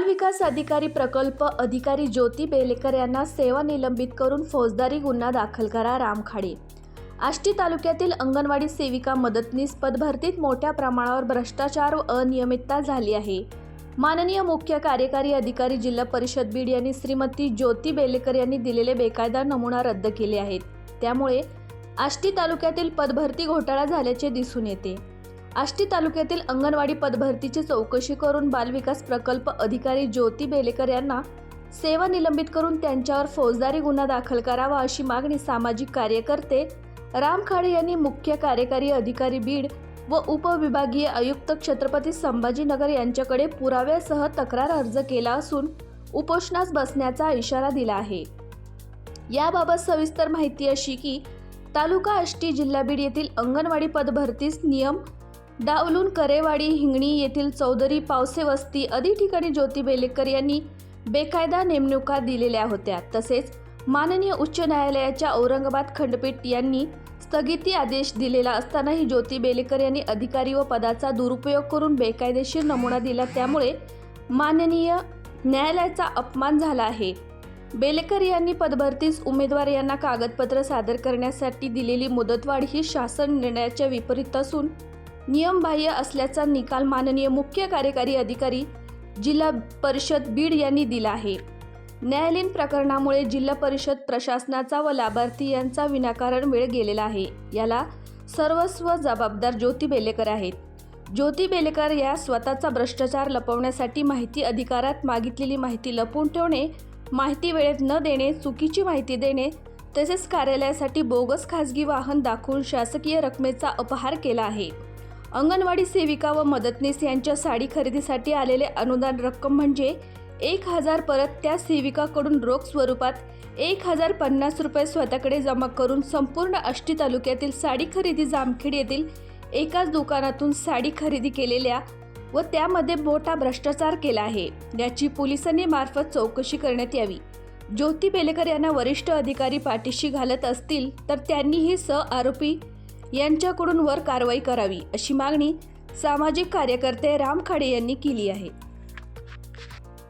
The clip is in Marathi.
विकास अधिकारी प्रकल्प अधिकारी ज्योती बेलेकर यांना सेवा निलंबित करून फौजदारी गुन्हा दाखल करा रामखाडे. आष्टी तालुक्यातील अंगणवाडी सेविका मदतनीस पदभरतीत मोठ्या प्रमाणावर भ्रष्टाचार व अनियमितता झाली आहे. माननीय मुख्य कार्यकारी अधिकारी जिल्हा परिषद बीड यांनी श्रीमती ज्योती बेलेकर यांनी दिलेले बेकायदा नमुना रद्द केले आहेत. त्यामुळे आष्टी तालुक्यातील पदभरती घोटाळा झाल्याचे दिसून येते. आष्टी तालुक्यातील अंगणवाडी पदभरतीची चौकशी करून बालविकास प्रकल्प अधिकारी ज्योती बेलेकर यांना सेवा निलंबित करून त्यांच्यावर फौजदारी गुन्हा दाखल करावा अशी मागणी सामाजिक कार्यकर्ते राम खाडे यांनी मुख्य कार्यकारी अधिकारी बीड व उपविभागीय आयुक्त छत्रपती संभाजीनगर यांच्याकडे पुराव्यासह तक्रार अर्ज केला असून उपोषणास बसण्याचा इशारा दिला आहे. याबाबत सविस्तर माहिती अशी की तालुका आष्टी जिल्हा बीड येथील अंगणवाडी पदभरतीस नियम डावलून करेवाडी हिंगणी येथील चौधरी पावसे वस्ती आदी ठिकाणी ज्योती बेलेकर यांनी बेकायदा नेमणुका दिलेल्या होत्या. तसेच माननीय उच्च न्यायालयाच्या औरंगाबाद खंडपीठ यांनी स्थगिती आदेश दिलेला असतानाही ज्योती बेलेकर यांनी अधिकारी व पदाचा दुरुपयोग करून बेकायदेशीर नमुना दिला. त्यामुळे माननीय न्यायालयाचा अपमान झाला आहे. बेलेकर यांनी पदभरतीस उमेदवार यांना कागदपत्र सादर करण्यासाठी दिलेली मुदतवाढ ही शासन निर्णयाच्या विपरीत असून नियमबाह्य असल्याचा निकाल माननीय मुख्य कार्यकारी अधिकारी जिल्हा परिषद बीड यांनी दिला आहे. न्यायालयीन प्रकरणामुळे जिल्हा परिषद प्रशासनाचा व लाभार्थी यांचा विनाकारण वेळ गेलेला आहे. याला सर्वस्व जबाबदार ज्योती बेलेकर आहेत. ज्योती बेलेकर या स्वतःचा भ्रष्टाचार लपवण्यासाठी माहिती अधिकारात मागितलेली माहिती लपवून ठेवणे माहिती वेळेत न देणे चुकीची माहिती देणे तसेच कार्यालयासाठी बोगस खाजगी वाहन दाखवून शासकीय रकमेचा अपहार केला आहे. अंगणवाडी सेविका व मदतनीस यांच्या साडी खरेदीसाठी आलेले अनुदान रक्कम म्हणजे एक हजार परत त्या सेविकाकडून रोख स्वरूपात एक हजार पन्नास रुपये स्वतःकडे जमा करून संपूर्ण आष्टी तालुक्यातील साडी खरेदी जामखेड येथील एकाच दुकानातून साडी खरेदी केलेल्या व त्यामध्ये मोठा भ्रष्टाचार केला आहे. याची पोलिसांनी मार्फत चौकशी करण्यात यावी. ज्योती बेलेकर यांना वरिष्ठ अधिकारी पाठीशी घालत असतील तर त्यांनीही सह आरोपी यांच्याकडून वर कारवाई करावी अशी मागणी सामाजिक कार्यकर्ते राम खाडे यांनी केली आहे.